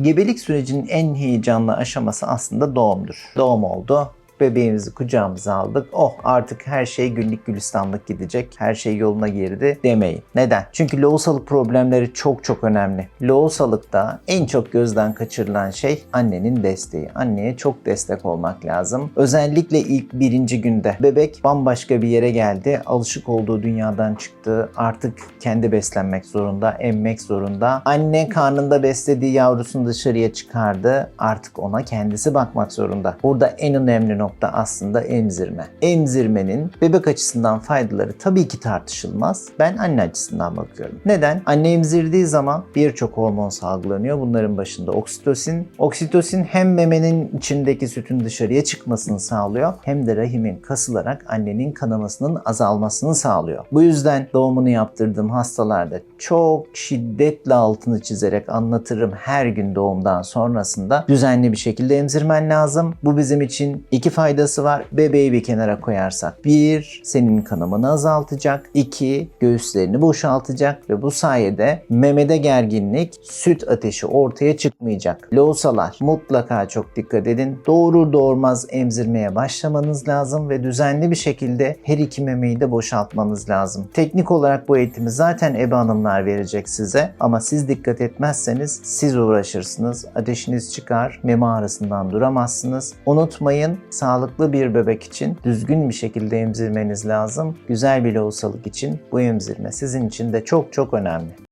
Gebelik sürecinin en heyecanlı aşaması aslında doğumdur. Doğum oldu. Bebeğimizi kucağımıza aldık. Oh artık her şey güllük gülistanlık gidecek. Her şey yoluna girdi demeyin. Neden? Çünkü lohusalık problemleri çok çok önemli. Lohusalıkta en çok gözden kaçırılan şey annenin desteği. Anneye çok destek olmak lazım. Özellikle ilk birinci günde bebek bambaşka bir yere geldi. Alışık olduğu dünyadan çıktı. Artık kendi beslenmek zorunda, emmek zorunda. Anne karnında beslediği yavrusunu dışarıya çıkardı. Artık ona kendisi bakmak zorunda. Burada en önemli nokta aslında emzirme. Emzirmenin bebek açısından faydaları tabii ki tartışılmaz. Ben anne açısından bakıyorum. Neden? Anne emzirdiği zaman birçok hormon salgılanıyor. Bunların başında oksitosin. Oksitosin hem memenin içindeki sütün dışarıya çıkmasını sağlıyor hem de rahimin kasılarak annenin kanamasının azalmasını sağlıyor. Bu yüzden doğumunu yaptırdığım hastalarda çok şiddetle altını çizerek anlatırım her gün doğumdan sonrasında düzenli bir şekilde emzirmen lazım. Bu bizim için iki faydası var. Bebeği bir kenara koyarsak. Bir, senin kanamanı azaltacak. İki, göğüslerini boşaltacak ve bu sayede memede gerginlik, süt ateşi ortaya çıkmayacak. Lohusalar mutlaka çok dikkat edin. Doğru doğurmaz emzirmeye başlamanız lazım ve düzenli bir şekilde her iki memeyi de boşaltmanız lazım. Teknik olarak bu eğitimi zaten ebe hanımlar verecek size ama siz dikkat etmezseniz siz uğraşırsınız. Ateşiniz çıkar, meme ağrısından duramazsınız. Unutmayın sağlıklı bir bebek için düzgün bir şekilde emzirmeniz lazım. Güzel bir lohusalık için bu emzirme sizin için de çok çok önemli.